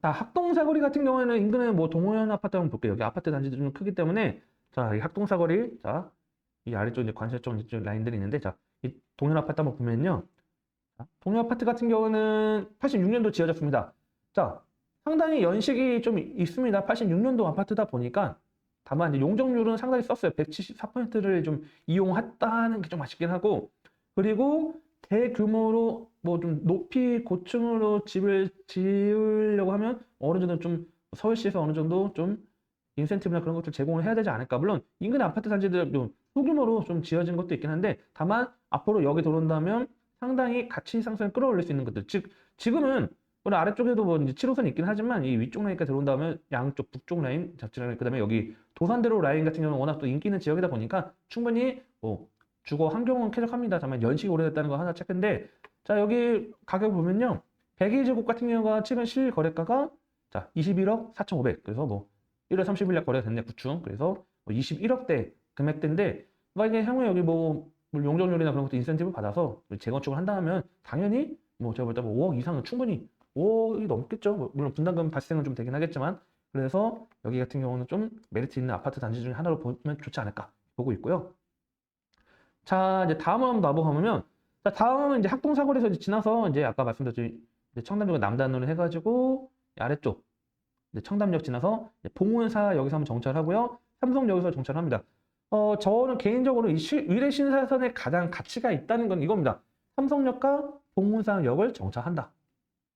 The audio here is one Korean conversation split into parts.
자, 학동사거리 같은 경우에는 인근에 뭐 동호연 아파트 한번 볼게요. 여기 아파트 단지도 좀 크기 때문에 자, 이 학동사거리, 자, 이 아래쪽 이제 관세청 이쪽 라인들이 있는데 자, 이 동현 아파트 한번 보면요. 자, 동현 아파트 같은 경우는 86년도 지어졌습니다. 자, 상당히 연식이 좀 있습니다. 86년도 아파트다 보니까 다만 용적률은 상당히 썼어요. 174%를 좀 이용했다는 게 좀 아쉽긴 하고 그리고 대규모로 뭐 좀 높이 고층으로 집을 지으려고 하면 어느 정도 좀 서울시에서 어느 정도 좀 인센티브나 그런 것들 제공을 해야 되지 않을까. 물론 인근 아파트 단지들 좀 소규모로 좀 지어진 것도 있긴 한데 다만 앞으로 여기 들어온다면 상당히 가치 상승을 끌어올릴 수 있는 것들. 즉 지금은 물론 아래쪽에도 뭐 이제 7호선이 있긴 하지만 이 위쪽 라인까지 들어온다면 양쪽 북쪽 라인, 좌측 라인, 그 다음에 여기 도산대로 라인 같은 경우는 워낙 또 인기 있는 지역이다 보니까 충분히 뭐 주거 환경은 쾌적합니다. 다만 연식이 오래됐다는 거 하나 체크인데 자 여기 가격 보면요 102제곱 같은 경우가 최근 실거래가가 자 21억 4,500 그래서 뭐 1월 30일 날 거래가 됐네 구충 그래서 뭐 21억대 금액대인데 만약에 향후에 여기 뭐 용적률이나 그런 것도 인센티브 받아서 재건축을 한다면 당연히 뭐 제가 볼 때 뭐 5억 이상은 충분히 5억이 넘겠죠. 뭐 물론 분담금 발생은 좀 되긴 하겠지만 그래서 여기 같은 경우는 좀 메리트 있는 아파트 단지 중에 하나로 보면 좋지 않을까 보고 있고요. 자 이제 다음으로 한번 나보면 자 다음은 이제 학동사거리에서 이제 지나서 이제 아까 말씀드렸죠 청담역 남단으로 해가지고 이 아래쪽 청담역 지나서 봉은사 여기서 한번 정찰하고요. 삼성역에서 정찰합니다. 어 저는 개인적으로 이 시- 위례 신사선에 가장 가치가 있다는 건 이겁니다. 삼성역과 봉은사역을 정찰한다.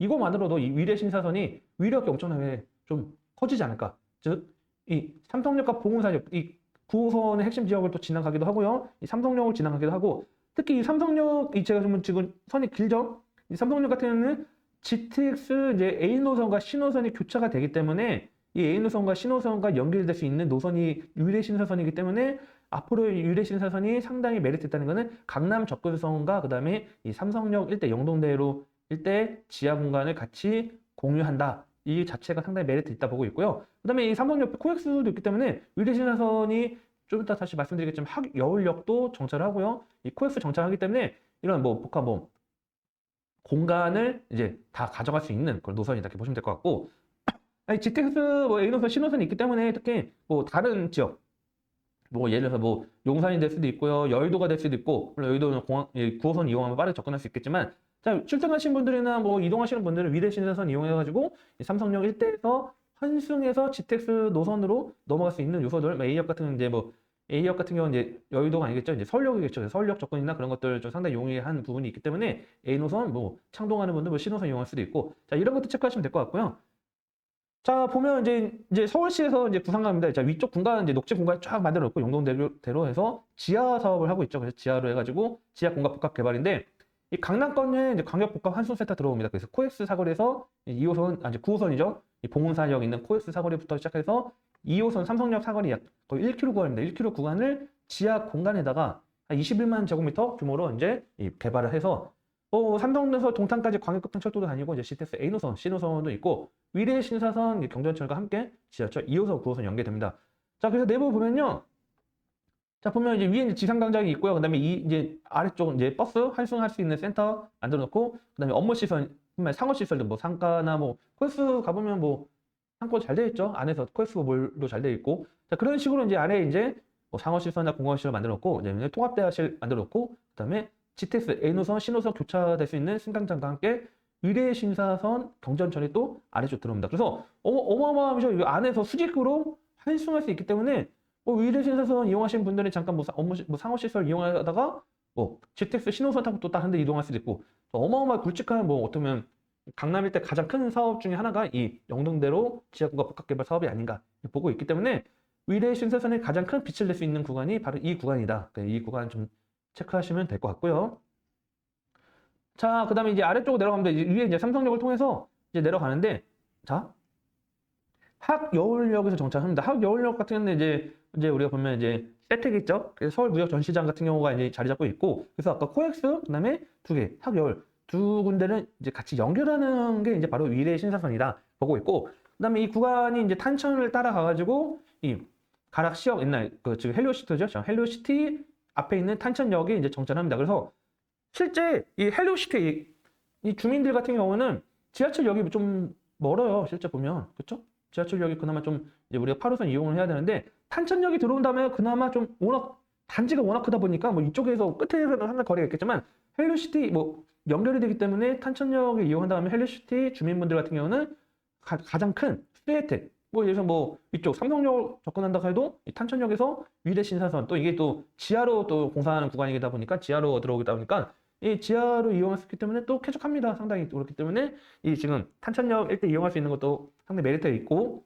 이거만으로도 이 위례 신사선이 위력이 엄청나게 좀 커지지 않을까. 즉, 이 삼성역과 봉은사역, 이 9호선의 핵심 지역을 또 지나가기도 하고요. 이 삼성역을 지나가기도 하고, 특히 이 삼성역, 이 제가 지금 지금 선이 길죠? 이 삼성역 같은 경우는 GTX 이제 A 노선과 C 노선이 교차가 되기 때문에 이 A 노선과 C 노선과 연결될 수 있는 노선이 위례 신사선이기 때문에 앞으로 이 유례 신사선이 상당히 메리트 있다는 것은 강남 접근성과 그다음에 이 삼성역 일대 영동대로 일대 지하 공간을 같이 공유한다. 이 자체가 상당히 메리트 있다 보고 있고요. 그다음에 이 삼성역 옆에 코엑스도 있기 때문에 위례 신사선이 좀 이따 다시 말씀드리겠지만 학 여울역도 정찰을 하고요. 이 코엑스 정찰하기 때문에 이런 뭐 복합 뭐 공간을 이제 다 가져갈 수 있는 그런 노선이다 이렇게 보시면 될 것 같고 아니, GTX 뭐 A 노선, C 노선이 있기 때문에 특히 뭐 다른 지역 뭐 예를 들어서 뭐 용산이 될 수도 있고요, 여의도가 될 수도 있고 물론 여의도는 공항 예, 9호선 이용하면 빠르게 접근할 수 있겠지만 자 출퇴근하시는 분들이나 뭐 이동하시는 분들은 위례 신사선 이용해가지고 이 삼성역 일대에서 환승해서 GTX 노선으로 넘어갈 수 있는 요소들 뭐 A역 같은 이제 뭐 A역 같은 경우는 이제 여의도가 아니겠죠. 이제 서울역이겠죠. 서울역 접근이나 그런 것들 좀 상당히 용이한 부분이 있기 때문에 A 노선, 뭐 창동하는 분들 뭐 노선 이용할 수도 있고, 자 이런 것도 체크하시면 될 것 같고요. 자 보면 이제 이제 서울시에서 이제 부산 갑니다. 자 위쪽 공간 이제 녹지 공간 쫙 만들어 놓고 용동대로 해서 지하 사업을 하고 있죠. 그래서 지하로 해가지고 지하 공간 복합 개발인데 이 강남권에 이제 광역 복합 환승센터 들어옵니다. 그래서 코엑스 사거리에서 2호선 아니 9호선이죠. 이 봉은사역 있는 코엑스 사거리부터 시작해서 2호선 삼성역 사거리 약 거의 1km 구간입니다. 1km 구간을 지하 공간에다가 한 21만 제곱미터 규모로 이제 이 개발을 해서 어, 삼성에서 동탄까지 광역급행 철도도 다니고 이제 CTS A 노선, C 노선도 있고 위례 신사선 경전철과 함께 지하철 2호선, 9호선 연계됩니다. 자, 그래서 내부 보면요. 자, 보면 이제 위에 이제 지상광장이 있고요. 그다음에 이 이제 아래쪽 이제 버스 환승할 수 있는 센터 만들어 놓고 그다음에 업무 시설, 정말 상업 시설들 뭐 상가나 뭐 코스 가보면 뭐 상권 잘 되어 있죠. 안에서 코엑스 몰도 잘 되어 있고. 자, 그런 식으로 이제 안에 이제 뭐 상업 시설이나 공공 시설 만들어 놓고 이제 통합대화실 만들어 놓고 그다음에 GTX A 노선, 노선 교차될 수 있는 승강장과 함께 위례 신사선 경전철이 또 아래쪽 들어옵니다. 그래서 어마, 어마어마하죠. 이 안에서 수직으로 환승할 수 있기 때문에 뭐 위례 신사선 이용하시는 분들이 잠깐 뭐, 사- 업무 시- 뭐 상업 시설 이용하다가 뭐 GTX 신호선 타고 또 다른 데 이동할 수도 있고 어마어마한 굵직한 뭐 어쩌면 강남 일대 가장 큰 사업 중에 하나가 이 영동대로 지하구가 복합개발 사업이 아닌가 보고 있기 때문에 위례 신사선의 가장 큰 빛을 낼 수 있는 구간이 바로 이 구간이다. 그이 구간 좀 체크하시면 될 것 같고요. 자, 그 다음에 이제 아래쪽으로 내려가면 돼. 이제 위에 이제 삼성역을 통해서 이제 내려가는데, 자, 학여울역에서 정차합니다. 학여울역 같은 경우는 이제, 이제 우리가 보면 이제 세택 있죠? 그래서 서울 무역 전시장 같은 경우가 이제 자리 잡고 있고, 그래서 아까 코엑스, 그 다음에 두 개, 학여울 두 군데는 이제 같이 연결하는 게 이제 바로 위례 신사선이다 보고 있고, 그 다음에 이 구간이 이제 탄천을 따라가 가지고, 이 가락시역 옛날 그 지금 헬리오시티죠? 저 헬리오시티 앞에 있는 탄천역이 이제 정차합니다. 그래서 실제 이 헬리오시티 이 주민들 같은 경우는 지하철역이 좀 멀어요. 실제 보면. 그쵸? 지하철역이 그나마 좀 이제 우리가 8호선 이용을 해야 되는데 탄천역이 들어온다면 그나마 좀 워낙 단지가 워낙 크다 보니까 뭐 이쪽에서 끝에서는 상당 거리가 있겠지만 헬로시티 뭐 연결이 되기 때문에 탄천역을 이용한 다음에 헬로시티 주민분들 같은 경우는 가, 가장 큰 수혜택 뭐 예를 들어서 뭐 이쪽 삼성역 접근한다 해도 이 탄천역에서 위례 신사선 또 이게 또 지하로 또 공사하는 구간이다 보니까 지하로 들어오다 보니까 이 지하로 있기 때문에 또 쾌적합니다. 상당히 그렇기 때문에 이 지금 탄천역 일대 이용할 수 있는 것도 상당히 메리트가 있고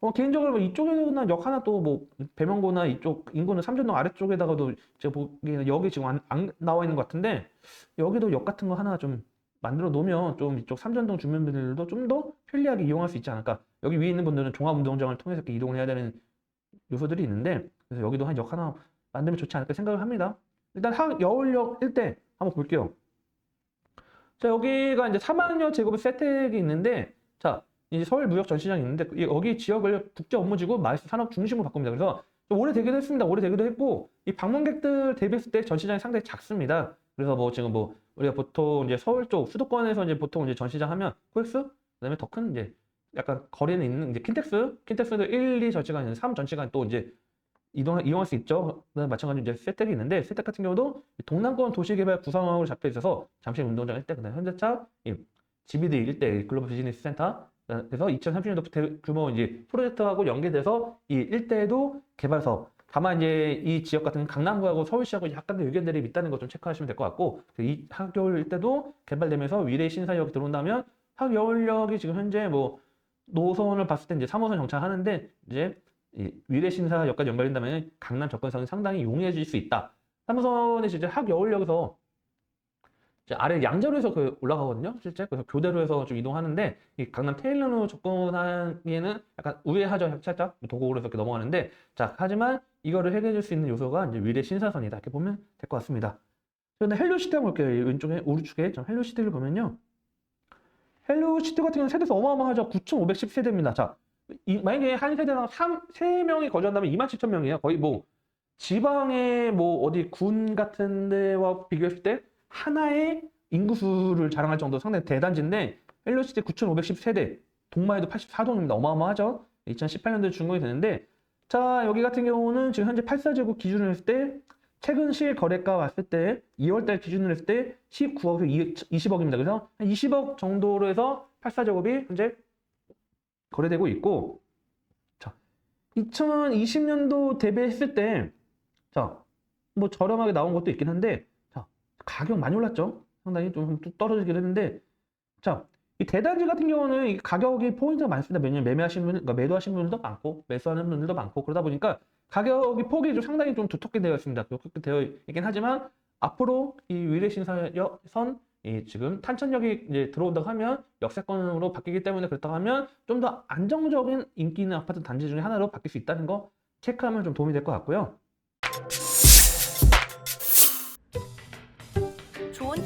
어, 개인적으로 뭐 이쪽에나 역 하나 또 뭐 배명고나 이쪽 인구는 삼전동 아래쪽에다가도 제가 보기에는 여기 지금 안, 안 나와 있는 것 같은데 여기도 역 같은 거 하나 좀 만들어 놓으면 좀 이쪽 삼전동 주민분들도 좀 더 편리하게 이용할 수 있지 않을까. 여기 위에 있는 분들은 종합운동장을 통해서 이렇게 이동을 해야 되는 요소들이 있는데 그래서 여기도 한 역 하나 만들면 좋지 않을까 생각을 합니다. 일단 학 여울역 일대 한번 볼게요. 자 여기가 이제 4만여 제곱의 세택이 있는데 자 이제 서울 무역 전시장이 있는데 이- 여기 지역을 국제 업무지구 마이스 산업 중심으로 바꿉니다. 그래서 좀 오래 되기도 했습니다. 오래 되기도 했고 이 방문객들 대비했을 때 전시장이 상당히 작습니다. 그래서 뭐 지금 뭐 우리가 보통 이제 서울 쪽 수도권에서 이제 보통 이제 전시장 하면 코엑스 그다음에 더 큰 이제 약간 거리는 있는 이제 킨텍스 킨텍스도 1, 2 전시관 있는 3 전시관 또 이제 이동 이용할 수 있죠. 마찬가지로 이제 세택이 있는데 세택 같은 경우도 동남권 도시개발 구상으로 잡혀 있어서 잠실 운동장 일대 그다음에 현대차 이 GBD 일대 글로벌 비즈니스 센터 그래서 2030년도 규모 이제 프로젝트하고 연계돼서 이 일대에도 개발 사업 다만 이제 이 지역 같은 강남구하고 서울시하고 약간의 의견 대립이 있다는 거좀 체크하시면 될 것 같고 이 학교울 일대도 개발되면서 위례 신사역이 들어온다면 학여울역이 지금 현재 뭐 노선을 봤을 때 이제 3호선 정차하는데 이제 이 위례 신사역까지 연결된다면 강남 접근성이 상당히 용이해질 수 있다. 3호선이 이제 학여울역에서 아래 양재로에서 그 올라가거든요. 실제 그래서 교대로 해서 좀 이동하는데 이 강남 테일러로 접근하기에는 약간 우회하죠. 살짝 도곡으로 이렇게 넘어가는데 자 하지만 이거를 해결해 줄 수 있는 요소가 이제 위례 신사선이다. 이렇게 보면 될 것 같습니다. 그런데 헬로시티 한번 볼게요. 이 왼쪽에 오른쪽에 좀 헬로시티를 보면요. 헬로시티 같은 경우는 세대수 어마어마하죠. 9,510세대입니다. 자, 이, 만약에 한 세대당 3, 3명이 거주한다면 27,000명이에요. 거의 뭐 지방의 뭐 어디 군 같은 데와 비교했을 때 하나의 인구수를 자랑할 정도 로 상당히 대단지인데 헬로시티 9,510세대 동마에도 84동입니다. 어마어마하죠. 2018년도에 준공이 되는데 자 여기 같은 경우는 지금 현재 84제곱 기준으로 했을 때 최근 실 거래가 왔을 때 2월달 기준으로 했을 때 19억에서 20억입니다. 그래서 한 20억 정도로 해서 84제곱이 현재 거래되고 있고 자 2020년도 대비했을 때 자 뭐 저렴하게 나온 것도 있긴 한데 자 가격 많이 올랐죠. 상당히 좀 떨어지긴 했는데 자 이 대단지 같은 경우는 이 가격이 포인트가 많습니다. 왜냐면 매매하시는 분, 그러니까 매도하시는 분들도 많고 매수하는 분들도 많고 그러다 보니까 가격이 폭이 좀 상당히 좀 두텁게 되어 있습니다. 두텁게 되어 있긴 하지만 앞으로 이 위례신사선 이 지금 탄천역이 이제 들어온다고 하면 역세권으로 바뀌기 때문에 그렇다고 하면 좀 더 안정적인 인기 있는 아파트 단지 중에 하나로 바뀔 수 있다는 거 체크하면 좀 도움이 될 것 같고요.